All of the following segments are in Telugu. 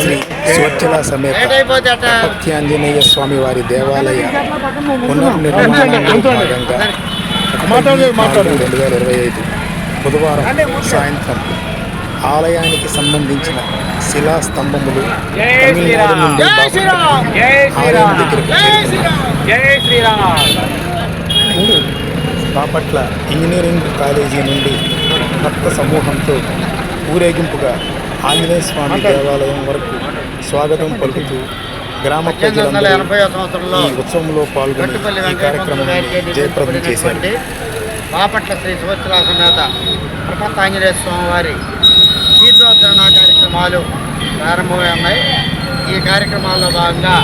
శ్రీ స్వచ్ఛల సమేత ప్రత్యాంజనేయ స్వామి వారి దేవాలయ పునర్నిర్మాణంలో భాగంగా నాలుగు రెండు వేల ఇరవై ఐదు బుధవారం సాయంత్రం ఆలయానికి సంబంధించిన శిలా స్తంభములు తమిళనాడు నుండి బాపట్ల ఆలయం దగ్గరకు చేరుకున్నాయి. బాపట్ల ఇంజనీరింగ్ కాలేజీ నుండి భక్త సమూహంతో ఊరేగింపుగా ఆంజనేయ స్వామి దేవాలయం వరకు స్వాగతం పలుకుతూ గ్రామ ప్రజలందరూ ఈ ఉత్సవంలో పాల్గొని ఈ కార్యక్రమాన్ని జయప్రదం చేశారు. బాపట్ల శ్రీ సుభద్రా సమేత ప్రపంచ ఆంజనేయ స్వామి వారి తీర్థోద్ధరణ కార్యక్రమాలు ప్రారంభమై ఉన్నాయి. ఈ కార్యక్రమాల్లో భాగంగా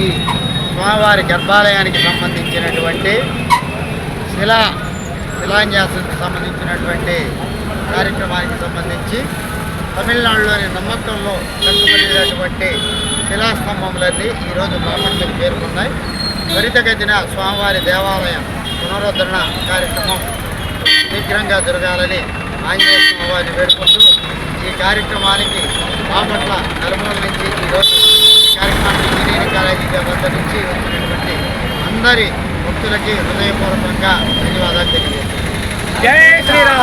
ఈ స్వామివారి గర్భాలయానికి సంబంధించినటువంటి శిలా శిలాన్యాసానికి సంబంధించినటువంటి కార్యక్రమానికి సంబంధించి తమిళనాడులోని నమ్మకంలో కట్టుబడినటువంటి శిలాస్తంభములన్నీ ఈరోజు బాపట్లకు చేరుకున్నాయి త్వరితగతిన స్వామివారి దేవాలయం పునరుద్ధరణ కార్యక్రమం శీఘ్రంగా జరగాలని ఆంజనేయ స్వామివారిని వేడుకుంటూ ఈ కార్యక్రమానికి బాపట్ల నలుమూల నుంచి ఈరోజు ఈ కార్యక్రమానికి ఇంజనీరింగ్ కాలేజీ వద్ద నుంచి వచ్చినటువంటి అందరి భక్తులకి హృదయపూర్వకంగా ధన్యవాదాలు తెలియజేస్తున్నాను. జై శ్రీరామ్!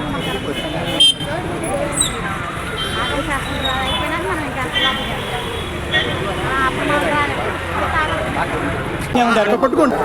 పట్టుకోండి.